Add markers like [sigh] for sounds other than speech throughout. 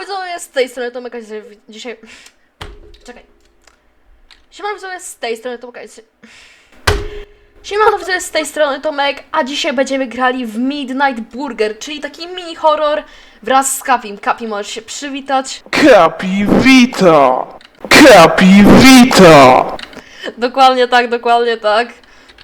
widzowie, z tej strony Tomek, a dzisiaj... Czekaj. Siemano widzowie, z tej strony Tomek. Siemano widzowie, z tej strony Tomek, a dzisiaj będziemy grali w Midnight Burger, czyli taki mini horror wraz z Kapim. Kapi, możesz się przywitać. Kapi Vita! Kapi Vita! Dokładnie tak, dokładnie tak.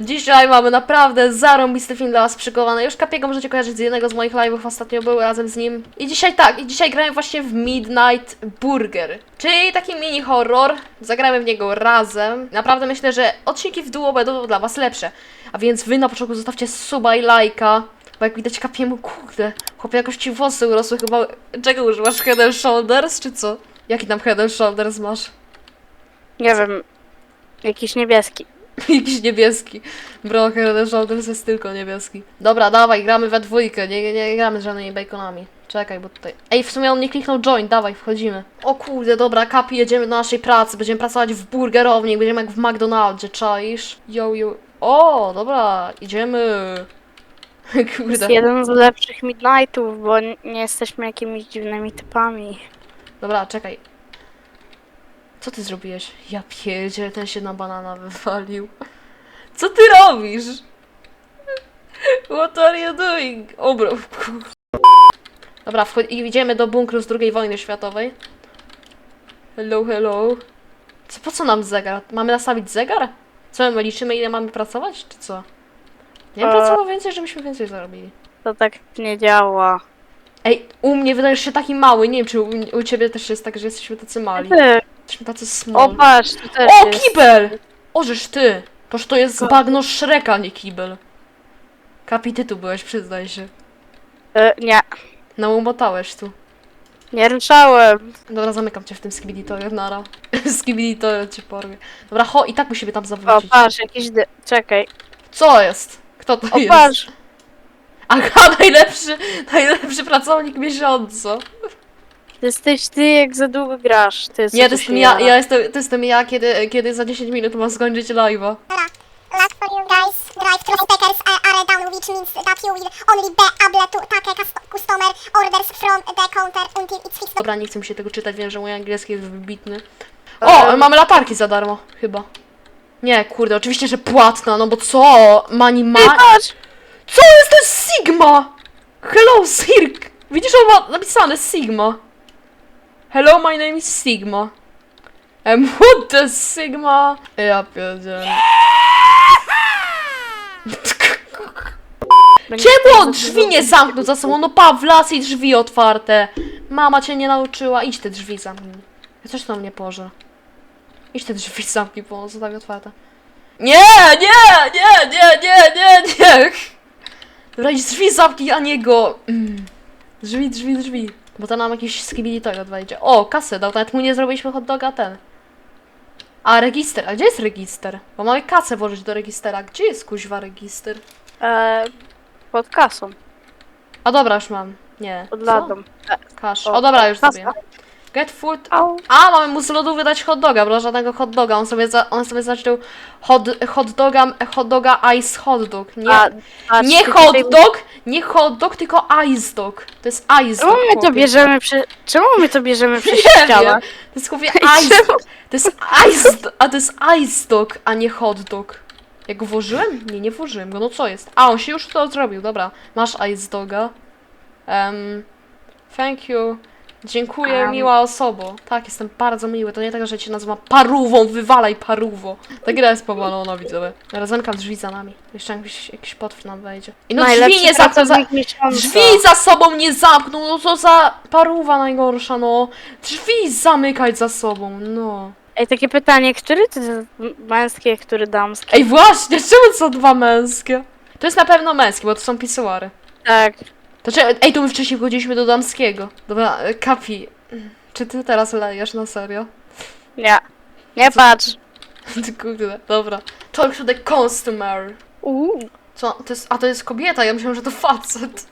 Dzisiaj mamy naprawdę zarąbisty film dla was przygotowany. Już Kapiego możecie kojarzyć z jednego z moich live'ów, ostatnio był razem z nim. I dzisiaj tak, i dzisiaj gramy właśnie w Midnight Burger, czyli taki mini horror. Zagramy w niego razem. Naprawdę myślę, że odcinki w duo będą dla was lepsze. A więc wy na początku zostawcie suba i lajka. Bo jak widać Kapiemu, kurde, chłopie jakoś ci włosy urosły chyba... Czego używasz? Head and Shoulders, czy co? Jaki tam Head and Shoulders masz? Nie wiem. Jakiś niebieski. [laughs] Jakiś niebieski. Bro, Head and Shoulders jest tylko niebieski. Dobra, dawaj, gramy we dwójkę, nie, nie, nie gramy z żadnymi baconami. Czekaj, bo tutaj... Ej, w sumie on nie kliknął join, dawaj, wchodzimy. O kurde, dobra, Kapi, jedziemy do naszej pracy, będziemy pracować w burgerowni, będziemy jak w McDonaldzie, czaisz? Yo, yo. O, dobra, idziemy. [laughs] To jest Kurde. jeden z lepszych Midnightów, bo nie jesteśmy jakimiś dziwnymi typami. Dobra, czekaj. Co ty zrobiłeś? Ja pierdzielę, ten się na banana wywalił. Co ty robisz? What are you doing? O, bro. Dobra, i idziemy do bunkru z II wojny światowej. Hello, hello. Co, po co nam zegar? Mamy nastawić zegar? Co, my liczymy ile mamy pracować, czy co? Nie wiem, E. pracował więcej, żebyśmy więcej zarobili. To tak nie działa. Ej, u mnie wydajesz się taki mały, nie wiem, czy u, u ciebie też jest tak, że jesteśmy tacy mali. Jesteśmy tacy o small. patrz, tu też O, jest. kibel! Ożeż ty! Toż to jest Ko- bagno Shreka, nie kibel. Kapi, ty tu byłeś, przyznaj się. E, nie, Nałomotałeś tu. nie ryczałem. Dobra, zamykam cię w tym skibiditorie, nara. [laughs] skibiditorie cię porwie. Dobra, ho, i tak musimy tam O, zawrócić. patrz, jakiś dy... Czekaj. Co jest? Kto to O, jest? patrz. Aha, [laughs] najlepszy, najlepszy pracownik miesiąca. To jesteś ty, jak za długo grasz. Ty, co Nie, to jestem ja, ja jestem, to jestem ja, kiedy, kiedy za 10 minut mam skończyć live'a. Last for you guys, drive through packers are, are down, which means that you will only be able to take a cus- customer orders from the counter until it's fixed. Dobra, nie chcę mi się tego czytać, wiem, że mój angielski jest wybitny. O, Em. mamy latarki za darmo, chyba. Nie, kurde, oczywiście, że płatna, no bo co? Mani ma... Patrz! Co jest to jest Sigma? Hello, Sirk! Widzisz, on ma napisane Sigma. Hello, my name is Sigma. Um, [laughs] what the Sigma? Ja pierdzielę. [laughs] Czemu drzwi nie zamknął za sobą? No Pawlas i drzwi otwarte. Mama cię nie nauczyła. Idź te drzwi zamknij. Ja coś tam nie porze. Idź te drzwi zamknij, bo są tak otwarte. Nie, nie, nie, nie, nie, nie, nie. Dobra, idź drzwi zamknij, a nie go. Mm. Drzwi, drzwi, drzwi. Bo to nam jakiś skibidi toilet wejdzie. O, kasę dał, nawet mu nie zrobiliśmy hot doga ten. A, register. A gdzie jest register? Bo mamy kasę włożyć do registera. Gdzie jest kuźwa register? E, pod kasą, A dobra, już mam. Nie. pod Co? ladą. E, Kasz. O, dobra, już kasa. Get food. au. A, mamy mu z lodu wydać hot doga, bo żadnego hot doga. On sobie, za, on sobie zaczął hot, hot doga, hot doga ice hot dog. Nie, A, patrz, nie hot tutaj- dog, nie hot dog, tylko ice dog. To jest ice Czemu dog. my to chłopie. bierzemy przy... Czemu my to bierzemy przy [laughs] Nie wiem. ścianach? To jest chłopie [laughs] ice czemu? To jest ice, do- a to jest ice dog, a nie hot dog. Ja go włożyłem? Nie, nie włożyłem go. No co jest? A, on się już to zrobił, dobra. Masz ice doga. Um, thank you. Dziękuję, Am. miła osobo. Tak, jestem bardzo miły. To nie tak, że cię nazywam paruwą, wywalaj paruwo. Ta gra jest powalona, widzowie. Teraz zamykam drzwi za nami. Jeszcze jakiś, jakiś potwór nam wejdzie. I no drzwi nie zamknął za... Drzwi za sobą nie zamknął, no co za paruwa najgorsza, no. Drzwi zamykać za sobą, no. Ej, takie pytanie, który to jest męski, a który damski? Ej, właśnie, [laughs] czemu są dwa męskie? To jest na pewno męskie, bo to są pisuary. Tak. To czy, ej, tu my wcześniej wchodziliśmy do damskiego. Dobra, e, Kapi, czy ty teraz lejesz na serio? Nie. Nie patrz. Ty [laughs] Kurde, dobra. Talk to the customer. Uuu. Co? To jest, a to jest kobieta, ja myślałam, że to facet.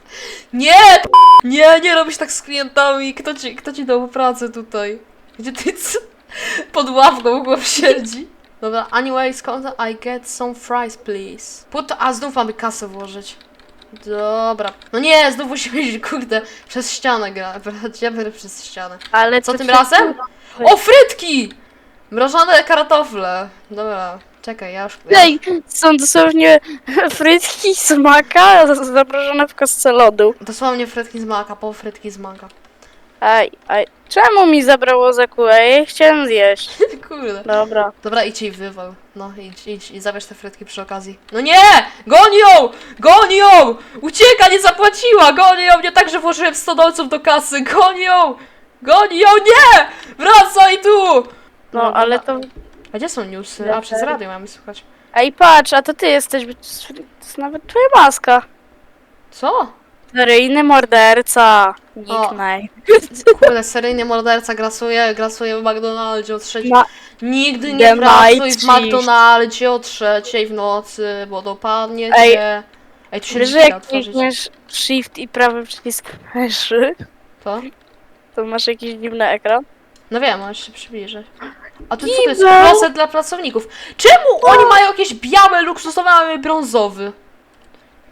Nie! Nie, nie robisz tak z klientami. Kto ci, kto ci dał pracę tutaj? Gdzie ty co? pod ławką głową siedzi? Dobra, anyways, content, I get some fries, please. Put, a znów mamy kasę włożyć. Dobra. No nie, znów musimy iść, kurde, przez ścianę gra. Idziemy przez ścianę. Ale Co to tym razem? O, frytki! Mrożone kartofle. Dobra, czekaj, ja już... Ej, są dosłownie frytki z maka zamrożone w kostce lodu. Dosłownie frytki z maka, po frytki z maka. Ej, ej, czemu mi zabrało za kółę? Ja chciałem zjeść. [laughs] Kurde. Dobra. Dobra, idź jej wywal. No, idź, idź i zabierz te frytki przy okazji. No nie! Goni ją! Goni ją! Ucieka, nie zapłaciła! Goni ją! Nie tak, że włożyłem 100 dolców do kasy! Goni ją! Goni ją! Nie! Wracaj tu! No, ale to... A gdzie są newsy? A, przez radio mamy słuchać. Ej, patrz, a to ty jesteś, to jest- to jest nawet twoja maska. Co? Seryjny morderca. Nickname. Kurde, seryjny morderca grasuje, grasuje w McDonaldzie o trzeciej. Ma- Nigdy The nie pracuj Night w. McDonaldzie o trzeciej w nocy, bo dopadnie Ej, cię. Ej, tu się Wiesz, że drzwi da jak otworzyć. klikniesz shift i prawy przycisk myszy, To? to masz jakiś dziwny ekran. No wiem, możesz się przybliżyć. A tu co to jest? Kloset dla pracowników. Czemu oni mają jakieś białe, luksusowe, a my brązowy?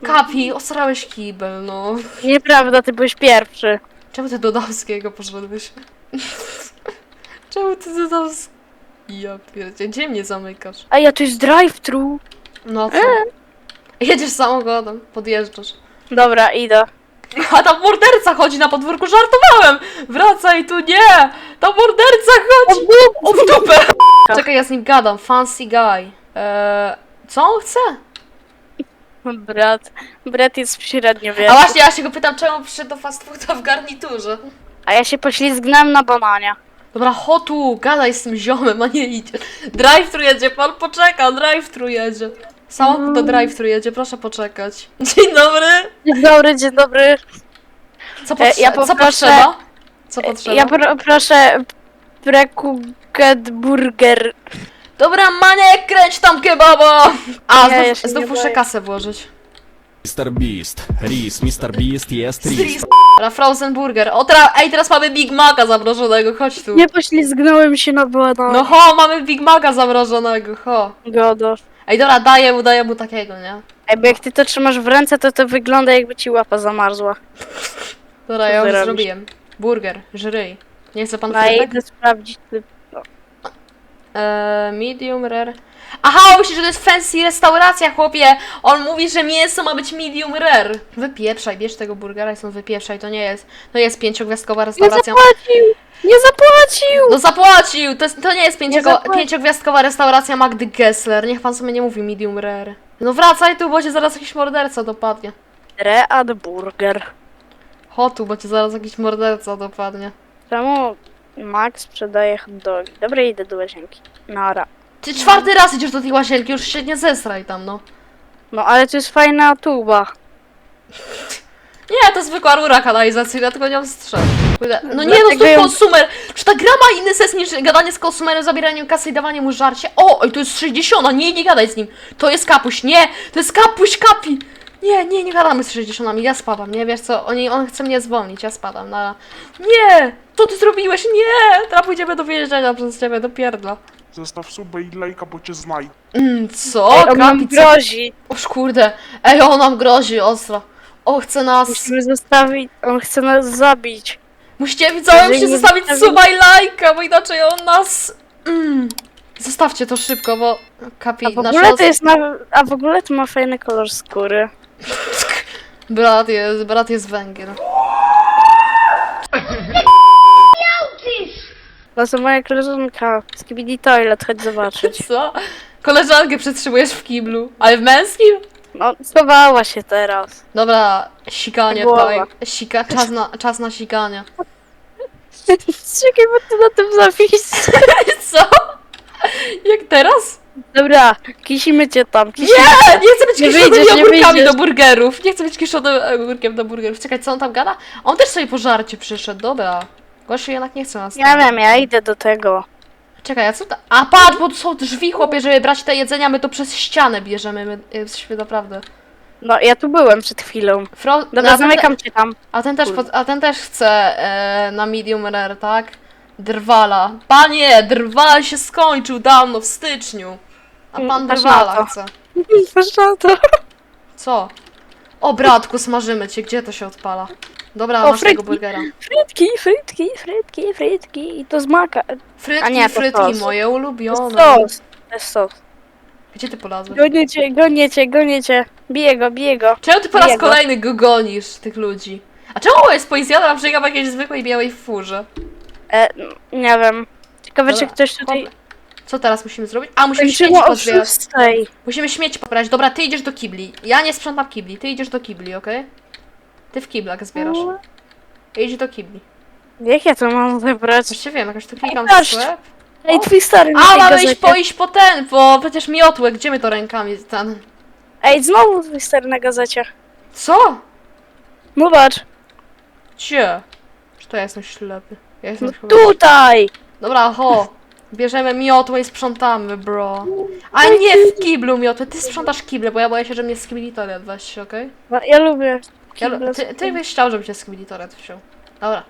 Kapi, osrałeś kibel, no. Nieprawda, ty byłeś pierwszy. Czemu ty do damskiego poszedłeś? Czemu ty do damskiego? Ja pierdzie, gdzie mnie zamykasz? A ja tu jest drive-thru. No co? Jedziesz samochodem, podjeżdżasz. Dobra, idę. A tam morderca chodzi na podwórku, żartowałem! Wracaj tu, nie! Tam morderca chodzi! O, w dupę! Czekaj, ja z nim gadam, fancy guy. Eee, co on chce? Brat. Brat jest średnio A wielki. właśnie, ja się go pytam, czemu przyszedł do fast fooda w garniturze? A ja się poślizgnąłem na bananie. Dobra, hotu, gadaj z tym ziomem, a nie idzie. Drive-thru jedzie, pan poczeka, drive-thru jedzie. Samochód do drive-thru jedzie, proszę poczekać. [laughs] Dzień dobry! Dzień dobry, dzień dobry. Co, E, potrze- ja co poproszę- potrzeba? Co potrzeba? Ja pro, proszę prekuget burger. Dobra, Maniek, kręć tam kebaba! A, Ja znów, jeszcze znów nie muszę daję. kasę włożyć. Mr. Beast. Ris, Mr. Beast jest Ris. Dobra, Frozen Burger. O, tra- ej, teraz mamy Big Maca zamrożonego, chodź tu. Nie poślizgnąłem się na bananie. No ho, mamy Big Maca zamrożonego, ho. Godo. Ej, dobra, daję mu, daję mu takiego, nie? Ej, bo jak ty to trzymasz w ręce, to to wygląda jakby ci łapa zamarzła. Dobra, Co ja ty już robisz? zrobiłem. Burger, żryj. Nie chce pan No ja frytek? idę sprawdzić. ty- Eee, medium rare. Aha, myślisz, że to jest fancy restauracja, chłopie. On mówi, że mięso ma być medium rare. Wypieprzaj, bierz tego burgera i stąd wypieprzaj. To nie jest, to jest pięciogwiazdkowa Nie restauracja. zapłacił! Nie zapłacił! No zapłacił! To, jest, to nie jest pięcioko, zapłacił. pięciogwiazdkowa restauracja Magdy Gessler. Niech pan sobie nie mówi medium rare. No wracaj tu, bo cię zaraz jakiś morderca dopadnie. Read burger. Hotu, bo cię zaraz jakiś morderca dopadnie. Czemu Max sprzedaje hot dogi? Dobra, idę do łazienki. Nara. Ty czwarty raz idziesz do tej łazienki, już się nie zesraj tam, no. No ale to jest fajna tuba. Nie, to zwykła rura kanalizacyjna, tylko nią strzel. Kurde, No nie, no Dlatego znów ją- konsumer! Czy ta gra ma inny sens niż gadanie z konsumerem, zabieranie kasy i dawanie mu żarcie? O, oj, to jest 60, nie, nie gadaj z nim. To jest kapuś, nie, to jest kapuś, kapi! Nie, nie, nie gadamy z 60, ja spadam, nie, wiesz co, oni, on chce mnie zwolnić, ja spadam, na... Nie! Co ty zrobiłeś? Nie! Teraz pójdziemy do więzienia przez ciebie, do pierdla. Zostaw suba i lajka, bo cię znajdę. Mm, co? Ej, on nam grozi. Oż kurde, ej, on nam grozi ostro. O, chce nas... Musimy zostawić. On chce nas zabić. Musicie widzowie Jeżeli nie zostawić zostawi- suba i lajka, bo inaczej on nas... Mm. Zostawcie to szybko, bo kapi A w ogóle to jest na... A w ogóle to ma fajny kolor skóry. [laughs] Brat jest, brat jest węgiel. To jest moja koleżanka. Skibidi Toilet, chodź zobaczyć. Co? Koleżankę przetrzymujesz w kiblu, ale w męskim? No, schowała się teraz. Dobra, sikanie Głowa. tutaj. Sika, czas na, czas na sikanie. [laughs] Czekaj, bo ty na tym zapis. [laughs] Co? Jak teraz? Dobra, kisimy cię tam. Kisimy. Nie! Nie chcę być Nie kiszonymi wyjdziesz, nie ogórkami wyjdziesz. do burgerów. Nie chcę być kiszonym ogórkiem do burgerów. Czekaj, co on tam gada? On też sobie po żarcie przyszedł, dobra. Gościu jednak nie chce nas. Ja wiem, ja idę do tego. Czekaj, a co ta... A patrz, bo tu są drzwi, chłopie, żeby brać te jedzenia, my to przez ścianę bierzemy, my jesteśmy naprawdę. No, ja tu byłem przed chwilą. Fro... Dobra, a, ten, zamykam cię tam. a, ten też, pod- a ten też chce e, na medium rare, tak? Drwala. Panie, drwal się skończył dawno, w styczniu. A pan Patrz na drwala to. chce. [laughs] Patrz na to. Co? O, bratku, smażymy cię. Gdzie to się odpala? Dobra, O, masz tego frytki. burgera. Frytki, frytki, frytki, frytki i to z maka. Frytki, A nie, to frytki, sos. moje ulubione. sos. To jest sos. Gdzie ty polazłeś? Gonię cię, gonię cię, gonię cię. Biję go, biję go. Czemu ty po raz kolejny go gonisz, tych ludzi? A czemu jest przyjechał w jakiejś zwykłej białej furze? E, nie wiem. Ciekawe, czy Dobra, ktoś tutaj... Co teraz musimy zrobić? A, musimy śmieci Kończyło o pozbierać. szóstej. Musimy śmieci pobrać. Dobra, ty idziesz do kibli. Ja nie sprzątam kibli, ty idziesz do kibli, okej? Ty w kiblach zbierasz. No. Idź do kibli. Jak ja to mam zebrać? Właściwie wiem, jakoś tu klikam patrz. w sklep. Ej, twój stary na A, tej mamy iść gazecie. po, iść po ten, po przecież miotłę. Gdzie my to rękami ten... Ej, znowu twój stary na gazecie. Co? No patrz. Gdzie? Czy to ja jestem ślepy? Ja jestem No chyba... tutaj! Dobra, ho. Bierzemy miotłę i sprzątamy, bro. A nie w kiblu miotłę, ty sprzątasz kible, bo ja boję się, że mnie skibiditoret weź, okej? No, ja lubię. Ja, kible ty, ty byś chciał, żeby cię skibiditoret wziął. Dobra.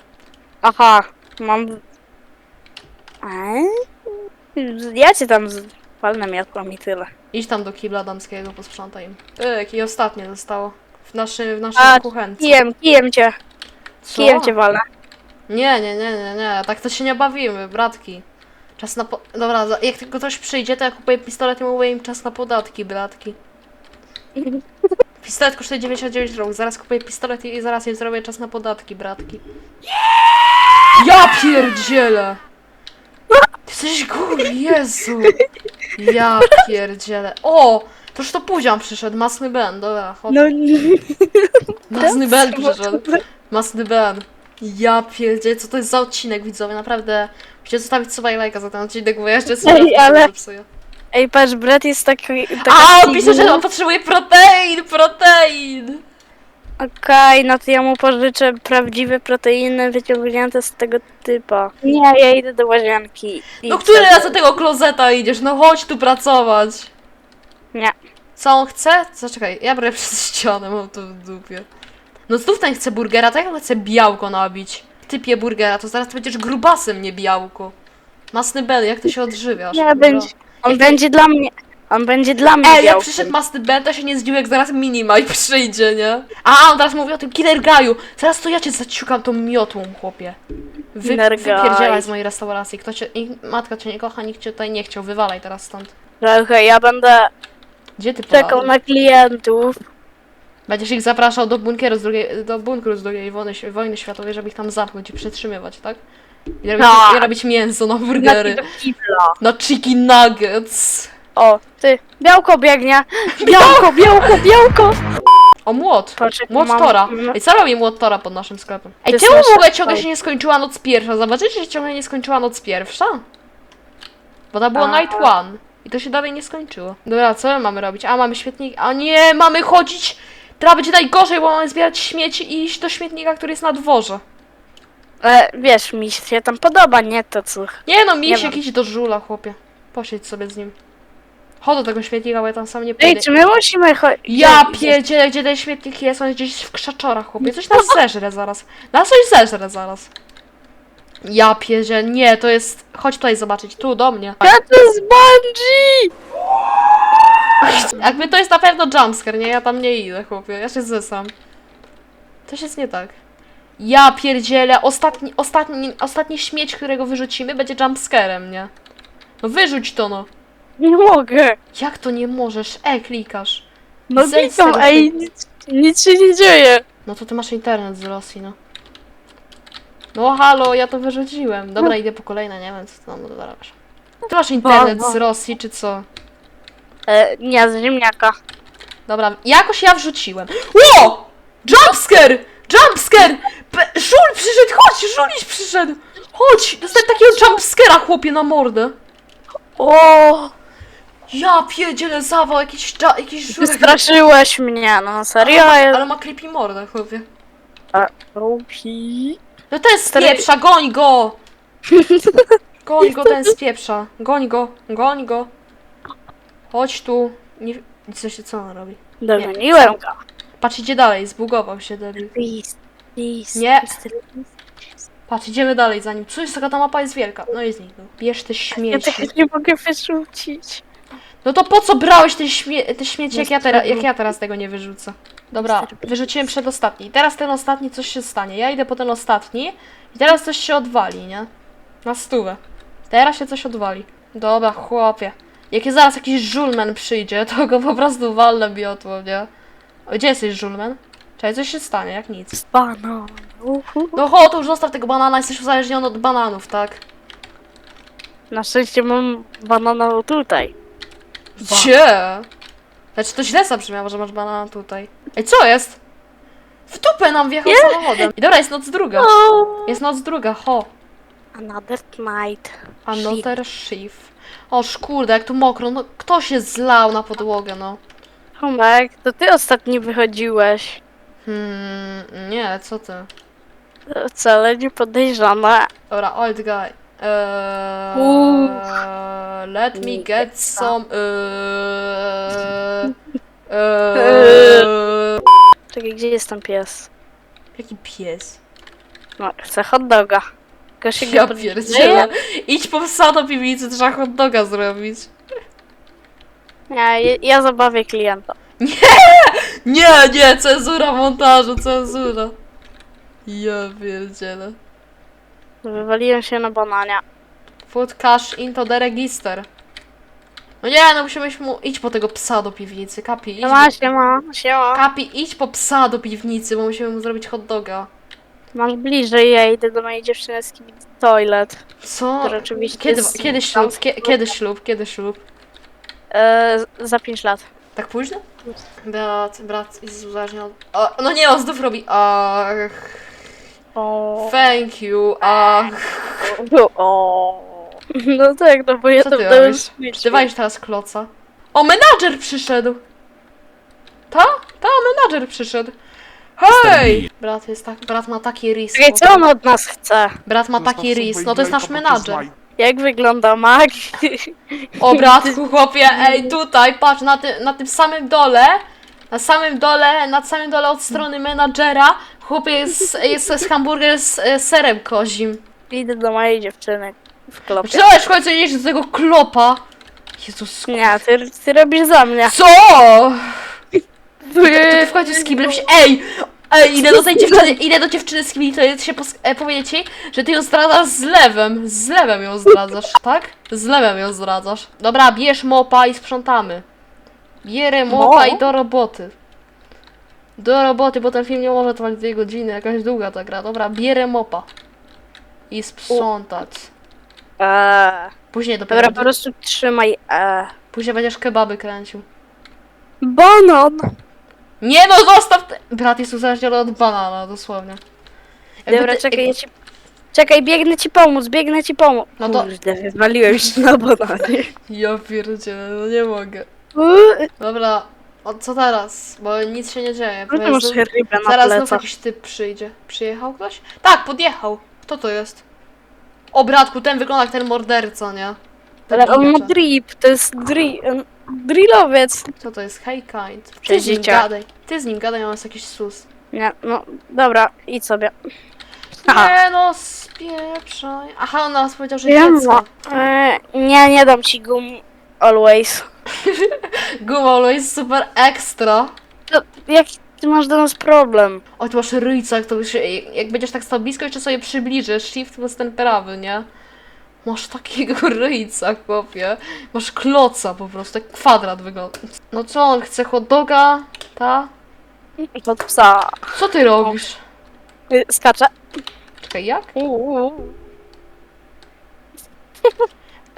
Aha, mam... Eee? Ja cię tam z... palnę miotłą i tyle. Idź tam do kibla damskiego, posprzątaj im. Tyk, i ostatnie zostało. W, naszy, w naszej A, kuchence. Kijem, kijem cię, Co? kijem cię walnę. Nie, nie, nie, nie, nie, tak to się nie bawimy, bratki. Czas na po... Dobra, za- jak tylko ktoś przyjdzie, to ja kupuję pistolet i mówię im czas na podatki, bratki. Pistolet kosztuje 99 rok, zaraz kupuję pistolet i i zaraz im zrobię czas na podatki, bratki. Ja pierdzielę! Ty jesteś głupi, Jezu! Ja pierdzielę. O! To już to Pudzian przyszedł, masny Ben, dobra, chodź. No nie. Masny Ben [laughs] przyszedł. Masny Ben. Ja pierdzie, co to jest za odcinek widzowie, naprawdę. Musicie zostawić suba i lajka za ten odcinek, bo ja jeszcze sobie ale- zepsuję. Ej, patrz, brat jest taki... A, on pisze, że on potrzebuje protein, protein! Okej, no to ja mu pożyczę prawdziwe proteiny wyciągnięte z tego typa. Nie, ja idę do łazienki. I No który raz do tego klozeta idziesz? No chodź tu pracować. Nie. Co on chce? Zaczekaj, ja biorę [laughs] przez ścianę, mam to w dupie. No znów ten chce burgera, tak jak on chce białko nabić. Typie burgera, to zaraz ty będziesz grubasem, nie białko. Masny Ben, jak ty się odżywiasz? Nie, Bro. będzie... On będzie dla mnie... On będzie dla mnie Ej, jak białkiem. przyszedł Masny Ben, to się nie zdziwił, jak zaraz Minimaj przyjdzie, nie? A, on teraz mówi o tym Killer Gaju. Zaraz to ja cię zaciukam tą miotłą, chłopie. Wy, Killer Guy. wypierdzielaj z mojej restauracji. Kto cię, i matka cię nie kocha, nikt cię tutaj nie chciał. Wywalaj teraz stąd. Trochę, ja będę Gdzie ty czekał na klientów. Będziesz ich zapraszał do bunkieru z drugiej, do bunkru z drugiej wojny, wojny światowej, żeby ich tam zamknąć i przetrzymywać, tak? I robić, Tak. i robić mięso na burgery. do kibla. Na chicken nuggets. O, ty, białko biegnie. [laughs] Białko, białko, białko. O, młot. Patrz, jak Młot mam- Tora. Ej, co robi młot Tora pod naszym sklepem? Ej, czemu w ogóle ciągle się nie skończyła noc pierwsza? Zobaczycie, że ciągle nie skończyła noc pierwsza? Bo to było A. night one. I to się dalej nie skończyło. Dobra, co my mamy robić? A, mamy śmietnik. A nie, mamy chodzić... Teraz będzie najgorzej, bo mamy zbierać śmieci i iść do śmietnika, który jest na dworze. E, wiesz, mi się tam podoba, nie to co. Nie no, Nie mam. jakiś do żula, chłopie. Posiedź sobie z nim. Chodź do tego śmietnika, bo ja tam sam nie Ej, pójdę. czy my musimy chodzić? Ja pierdzielę, gdzie ten śmietnik jest? On jest gdzieś w krzaczorach, chłopie. Coś nas zeżre zaraz. Nas coś zeżre zaraz. Ja pierdzielę, nie, to jest... Chodź tutaj zobaczyć, tu, do mnie. Ja to jest bungee! Jakby to jest na pewno jumpscare, nie? Ja tam nie idę, chłopie. Ja się zesam. Coś jest nie tak. Ja pierdzielę, ostatni, ostatni, ostatni śmieć, którego wyrzucimy, będzie jumpscarem, nie? No wyrzuć to, no. Nie mogę. Jak to nie możesz? E, klikasz. No Zejdź z klikam, tego ej, nic, nic się nie dzieje. No to ty masz internet z Rosji, no. No halo, ja to wyrzuciłem. Dobra, idę po kolejne, nie wiem co tam zarabiasz. Ty masz internet Bo- bo- z Rosji, czy co? E, nie, z ziemniaka. Dobra, jakoś ja wrzuciłem. Ło! Jumpscare! Jumpscare! P- Żul przyszedł, chodź, Żuliś przyszedł! Chodź! Dostałem takiego jumpscare'a, chłopie, na mordę. O, Ja pierdzielę zawał, jakiś, ja, jakiś żurek. wystraszyłeś mnie, no serio. Ale, ale ma creepy mordę, chłopie. Rupi. No ten z Stary- [laughs] pieprza, goń go! Goń go, ten z pieprza. Goń go, goń go. Chodź tu. Nie... Co się, co on robi? Dogoniłem go. Patrz, idzie dalej, zbugował się debil. Please, please. Nie. Patrz, idziemy dalej za nim. Co jest, taka ta mapa jest wielka. No i zniknął. Bierz te Ja śmieci. tego nie mogę wyrzucić. No to po co brałeś te, śmie te śmieci, jak ja, teraz, jak ja teraz tego nie wyrzucę? Dobra, wyrzuciłem przedostatni. I teraz ten ostatni coś się stanie. Ja idę po ten ostatni i teraz coś się odwali, nie? Na stówę. Teraz się coś odwali. Dobra, chłopie. Jak zaraz jakiś żulmen przyjdzie, to go po prostu walnę biotło, nie? O, gdzie jesteś żulmen? Czekaj, coś się stanie, jak nic. Banan. Uhu. No chodź, to już zostaw tego banana, jesteś uzależniony od bananów, tak? Na szczęście mam banana tutaj. Gdzie? Znaczy to źle zabrzmiało, że masz banana tutaj. Ej, co jest? W dupę nam wjechał samochodem. I dobra, jest noc druga. O, Jest noc druga, ho. Another night. Another shift. O szkurde, jak tu mokro, no kto się zlał na podłogę, no. Tomek, to ty ostatni wychodziłeś. Hmm, nie, co ty? To Wcale nie podejrzane. Dobra, old guy. Eee, let me get some. Eee, eee, Czekaj, gdzie jest ten pies? jaki pies? No, chcę hot doga. Ja pierdzielę. Idź po psa do piwnicy, trzeba hot doga zrobić. Nie, ja, ja zabawię klienta. Nie, nie, cenzura montażu, cenzura. Ja pierdzielę. Wywaliłem się na banania. Put cash into the register. No nie, no musimy iść mu... Idź po tego psa do piwnicy, Kapi, idź. Siema, siema, siema. Kapi, idź po psa do piwnicy, bo musimy mu zrobić hot doga. Masz bliżej, ja idę do mojej dziewczyny z Kibic Toilet. Co? Który oczywiście Kiedy, jest kiedy ślub? Kie, kiedy ślub? Kiedy ślub? E, za 5 lat. Tak późno? Brat, brat jest uzależniony. O, no nie, on znów robi. Ach, O, thank you, ach. o. No tak, no bo ja Co to ty dałem robisz? Ty walisz teraz kloca. O, menadżer przyszedł! Ta? Ta, menadżer przyszedł. Hej! Brat jest tak, brat ma taki ris. Czekaj, co on od nas chce? Brat ma taki i no to jest nasz menadżer. Jak wygląda mag? O [laughs] bratku, chłopie, ej, tutaj, patrz, na, ty, na tym samym dole, na samym dole, na samym dole od strony menadżera, chłopie, jest, jest, jest hamburger z e, serem kozim. Idę do mojej dziewczyny w klopie. Co, w końcu idziesz do tego klopa? Jezus, Nie, ty, ty robisz za mnie. co? Ty [laughs] w końcu z kiblem się, ej! Ej, idę do tej dziewczyny, idę do dziewczyny z kibli, to jest się pos- e, powiedzieć ci, że ty ją zdradzasz z lewem, z lewem ją zdradzasz, tak? Z lewem ją zdradzasz. Dobra, bierz mopa i sprzątamy. Bierę mopa i do roboty. Do roboty, bo ten film nie może trwać dwie godziny, jakaś długa ta gra. Dobra, bierę mopa. I sprzątać. Eee, Później dopiero, dobra, po prostu trzymaj. Eee. później będziesz kebaby kręcił. Banan! Nie no, zostaw! Te... Brat jest uzależniony od banana, dosłownie. Jakby Dobra, ty- czekaj, ja ci... Czekaj, biegnę ci pomóc, biegnę ci pomóc. No to- Kurde, wywaliłem się na bananie. Ja pierdzielę, no nie mogę. Uuu, Dobra, o co teraz? Bo nic się nie dzieje. No to masz rybę na Zaraz znów plecach. jakiś typ przyjdzie. Przyjechał ktoś? Tak, podjechał. Kto to jest? O bratku, ten wygląda jak ten morderca, nie? Ten Ale on ma gigacza. drip, to jest dri... drillowiec. Co to jest? Hey kind. Ty z nim dzieciak. gadaj. Ty z nim gadaj, on jest jakiś sus. Nie, no, dobra, idź sobie. Aha. Nie no, spieprzaj. Aha, on nas powiedział, że Ja dziecko. Eee, nie, nie dam ci gum always. [laughs] Gumolo jest super ekstra. To, jaki ty masz do nas problem? O, ty masz ryjca, jak to się, jak będziesz tak stał blisko, jeszcze sobie przybliżysz, shift plus ten prawy, nie? Masz takiego [laughs] ryjca, chłopie. Masz kloca po prostu, jak kwadrat wygląda. No co, on chce hot doga? Ta? Od psa. Co ty robisz? Y, Skacze. Czekaj, jak? Uuu.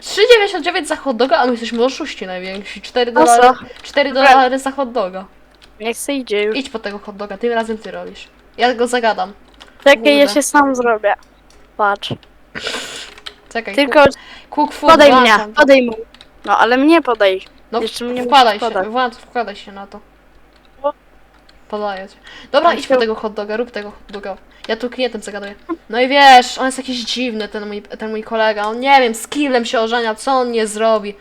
3,99 za hot doga, a my jesteśmy oszuści najwięksi. 4 A co? dolary, 4 dolary za hot doga. Niech se idzie już. Idź po tego hot doga, tym razem ty robisz. Ja go zagadam. Czekaj, ja się sam zrobię. Patrz. Czekaj, Tylko cook food, podaj mnie, włączam podaj mu. No, ale mnie podaj. No Jeszcze mnie wkładaj musisz się, włącz, wkładaj się na to. O. Podaję cię. Dobra, Ale idź po się- tego hot doga, rób tego hot doga. Ja tu klientem zagaduję. No i wiesz, on jest jakiś dziwny, ten mój, ten mój kolega. On nie wiem, z killem się ożenia, co on nie zrobi.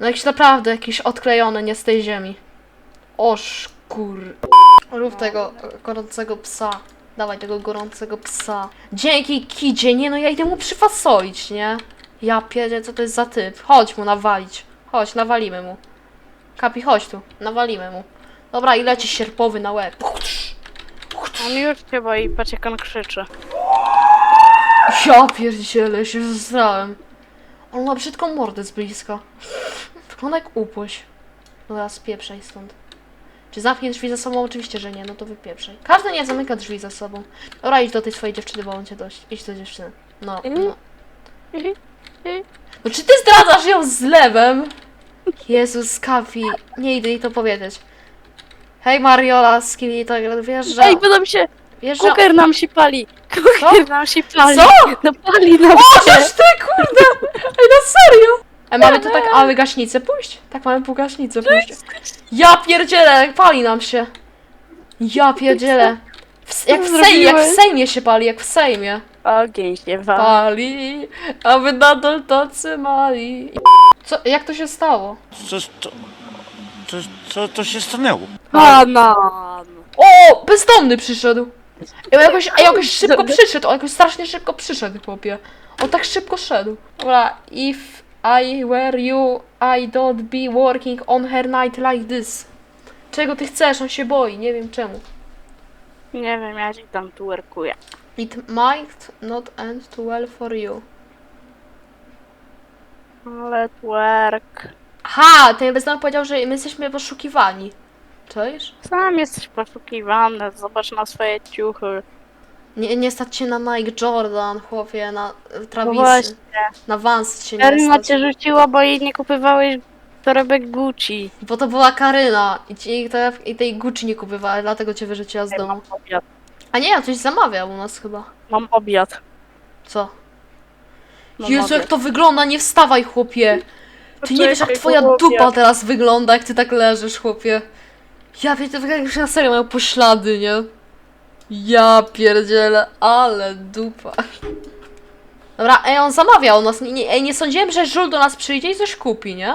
No jakiś naprawdę jakiś odklejony, nie z tej ziemi. Oż kur... Rób tego e, gorącego psa. Dawaj tego gorącego psa. Dzięki kidzie, nie no ja idę mu przyfasolić, nie? Ja pierdzie, co to jest za typ? Chodź mu nawalić. Chodź, nawalimy mu. Kapi, chodź tu, nawalimy mu. Dobra, i leci sierpowy na łeb. On już się boi, patrz jak on krzyczy. Ja pierdzielę, się zesrałem. On ma brzydką mordę z bliska. Wygląda jak upłoś. Dobra, spieprzaj stąd. Czy zamknie drzwi za sobą? Oczywiście, że nie, no to wypieprzaj. Każdy nie zamyka drzwi za sobą. Dobra, idź do tej swojej dziewczyny, bo on cię dość. Idź do dziewczyny. No, no. No czy ty zdradzasz ją z lewem? Jezus, Kafi. Nie idę jej to powiedzieć. Hej Mariola, z kim jej to wiesz, że... Ej, nam się, Wiesz, że... kuker nam się pali. Kuker nam się pali. Co? No pali nam się. Możesz ty, kurde! Ej, no serio! Ej, mamy tu tak, ale gaśnicę pójść? Tak, mamy pół gaśnicę pójść. Ja pierdzielę, pali nam się. Ja pierdzielę. W, jak w Sejmie, jak w? Sejmie się pali, jak w Sejmie. Ogień się wali. Pali, a wy nadal tacy mali. Co, jak to się stało? Co, co, co, co to się stanęło? Banan. O, bezdomny przyszedł. Ej, on jakoś, ej, jakoś szybko przyszedł, on jakoś strasznie szybko przyszedł, chłopie. On tak szybko szedł. Dobra, if I were you, I don't be working on her night like this. Czego ty chcesz? On się boi, nie wiem czemu. Nie wiem, ja ci tam tu workuję. It might not end too well for you. Let work. Aha, ten bezdomny powiedział, że my jesteśmy poszukiwani. Cześć? Sam jesteś poszukiwany, zobacz na swoje ciuchy. Nie, nie stać się na Nike Jordan, chłopie, na e, No właśnie. na Vans się nie Karina stać. cię rzuciła, bo jej nie kupywałeś torebek Gucci. Bo to była Karyna i, ci, i, te, i tej Gucci nie kupowała, dlatego cię wyrzuciła z domu. Mam obiad. A nie, on coś zamawiał u nas chyba. Mam obiad. Co? Mam Jezu, obiad. jak to wygląda, nie wstawaj, chłopie! Ty nie wiesz, jak Poczekaj, twoja chłopie. dupa teraz wygląda, jak ty tak leżysz, chłopie. Ja wiem, to wygląda już na serio mają poślady, nie? Ja pierdzielę, ale dupa. Dobra, ej, on zamawiał nas. Nie, nie sądziłem, że Żul do nas przyjdzie i coś kupi, nie?